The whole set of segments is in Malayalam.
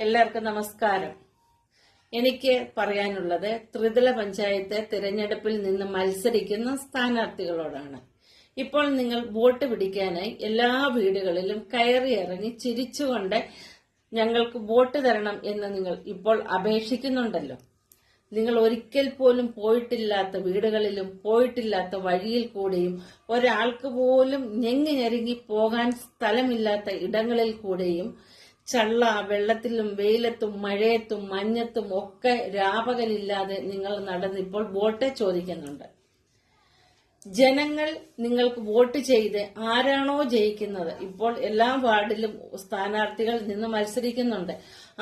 എല്ലാവർക്കും നമസ്കാരം. എനിക്ക് പറയാനുള്ളത് ത്രിതല പഞ്ചായത്ത് തിരഞ്ഞെടുപ്പിൽ നിന്ന് മത്സരിക്കുന്ന സ്ഥാനാർത്ഥികളോടാണ്. ഇപ്പോൾ നിങ്ങൾ വോട്ട് പിടിക്കാനായി എല്ലാ വീടുകളിലും കയറി ഇറങ്ങി ചിരിച്ചുകൊണ്ട് ഞങ്ങൾക്ക് വോട്ട് തരണം എന്ന് നിങ്ങൾ ഇപ്പോൾ അപേക്ഷിക്കുന്നുണ്ടല്ലോ. നിങ്ങൾ ഒരിക്കൽ പോലും പോയിട്ടില്ലാത്ത വീടുകളിലും പോയിട്ടില്ലാത്ത വഴിയിൽ കൂടെയും ഒരാൾക്ക് പോലും ഞെങ്ങി ഞെരുങ്ങി പോകാൻ സ്ഥലമില്ലാത്ത ഇടങ്ങളിൽ കൂടെയും ചള്ള വെള്ളത്തിലും വെയിലത്തും മഴയത്തും മഞ്ഞത്തും ഒക്കെ രാപകലില്ലാതെ നിങ്ങൾ നടന്ന് ഇപ്പോൾ വോട്ട് ചോദിക്കുന്നുണ്ട്. ജനങ്ങൾ നിങ്ങൾക്ക് വോട്ട് ചെയ്ത് ആരാണോ ജയിക്കുന്നത് ഇപ്പോൾ എല്ലാ വാർഡിലും സ്ഥാനാർത്ഥികൾ നിന്ന് മത്സരിക്കുന്നുണ്ട്.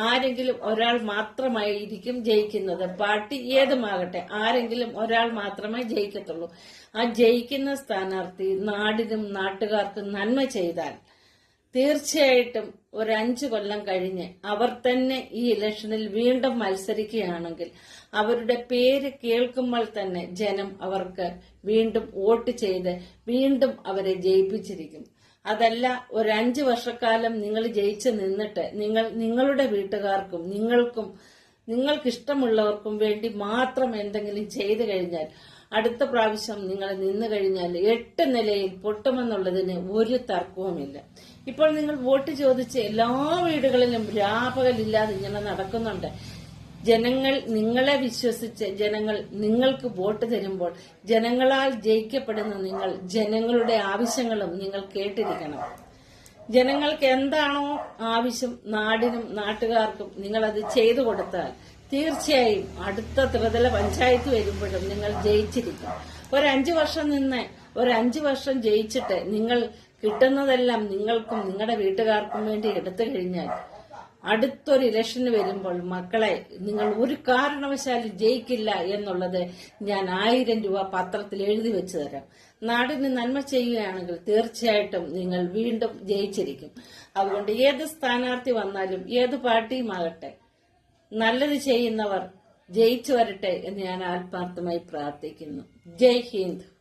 ആരെങ്കിലും ഒരാൾ മാത്രമായിരിക്കും ജയിക്കുന്നത്. പാർട്ടി ഏതുമാകട്ടെ ആരെങ്കിലും ഒരാൾ മാത്രമേ ജയിക്കത്തുള്ളൂ. ആ ജയിക്കുന്ന സ്ഥാനാർത്ഥി നാടിനും നാട്ടുകാർക്കും നന്മ ചെയ്താൽ തീർച്ചയായിട്ടും ഒരു അഞ്ചു കൊല്ലം കഴിഞ്ഞ് അവർ തന്നെ ഈ ഇലക്ഷനിൽ വീണ്ടും മത്സരിക്കുകയാണെങ്കിൽ അവരുടെ പേര് കേൾക്കുമ്പോൾ തന്നെ ജനം അവർക്ക് വീണ്ടും വോട്ട് ചെയ്ത് വീണ്ടും അവരെ ജയിപ്പിച്ചിരിക്കും. അതല്ല ഒരു അഞ്ചു വർഷക്കാലം നിങ്ങൾ ജയിച്ചു നിന്നിട്ട് നിങ്ങൾ നിങ്ങളുടെ വീട്ടുകാർക്കും നിങ്ങൾക്കും നിങ്ങൾക്കിഷ്ടമുള്ളവർക്കും വേണ്ടി മാത്രം എന്തെങ്കിലും ചെയ്തു കഴിഞ്ഞാൽ അടുത്ത പ്രാവശ്യം നിങ്ങൾ നിന്നു കഴിഞ്ഞാൽ എട്ട് നിലയിൽ പൊട്ടുമെന്നുള്ളതിന് ഒരു തർക്കവുമില്ല. ഇപ്പോൾ നിങ്ങൾ വോട്ട് ചോദിച്ച് എല്ലാ വീടുകളിലും രാപകലില്ലാതെ ഇങ്ങനെ നടക്കുന്നുണ്ട്. ജനങ്ങൾ നിങ്ങളെ വിശ്വസിച്ച് ജനങ്ങൾ നിങ്ങൾക്ക് വോട്ട് തരുമ്പോൾ ജനങ്ങളാൽ ജയിക്കപ്പെടുന്ന നിങ്ങൾ ജനങ്ങളുടെ ആവശ്യങ്ങളും നിങ്ങൾ കേട്ടിരിക്കണം. ജനങ്ങൾക്ക് എന്താണോ ആവശ്യം നാടിനും നാട്ടുകാർക്കും നിങ്ങളത് ചെയ്തു കൊടുത്താൽ തീർച്ചയായും അടുത്ത ത്രിതല പഞ്ചായത്ത് വരുമ്പോഴും നിങ്ങൾ ജയിച്ചിരിക്കും. ഒരു വർഷം നിന്ന് ഒരു വർഷം ജയിച്ചിട്ട് നിങ്ങൾ കിട്ടുന്നതെല്ലാം നിങ്ങൾക്കും നിങ്ങളുടെ വീട്ടുകാർക്കും വേണ്ടി എടുത്തു കഴിഞ്ഞാൽ അടുത്തൊരു ഇലക്ഷന് വരുമ്പോൾ മക്കളെ നിങ്ങൾ ഒരു കാരണവശാലും ജയിക്കില്ല എന്നുള്ളത് ഞാൻ ആയിരം രൂപ പത്രത്തിൽ എഴുതി വെച്ചു തരാം. നാടിന് നന്മ ചെയ്യുകയാണെങ്കിൽ തീർച്ചയായിട്ടും നിങ്ങൾ വീണ്ടും ജയിച്ചിരിക്കും. അതുകൊണ്ട് ഏത് സ്ഥാനാർത്ഥി വന്നാലും ഏത് പാർട്ടിയുമാകട്ടെ നല്ലത് ചെയ്യുന്നവർ ജയിച്ചു വരട്ടെ എന്ന് ഞാൻ ആത്മാർത്ഥമായി പ്രാർത്ഥിക്കുന്നു. ജയ് ഹിന്ദ്.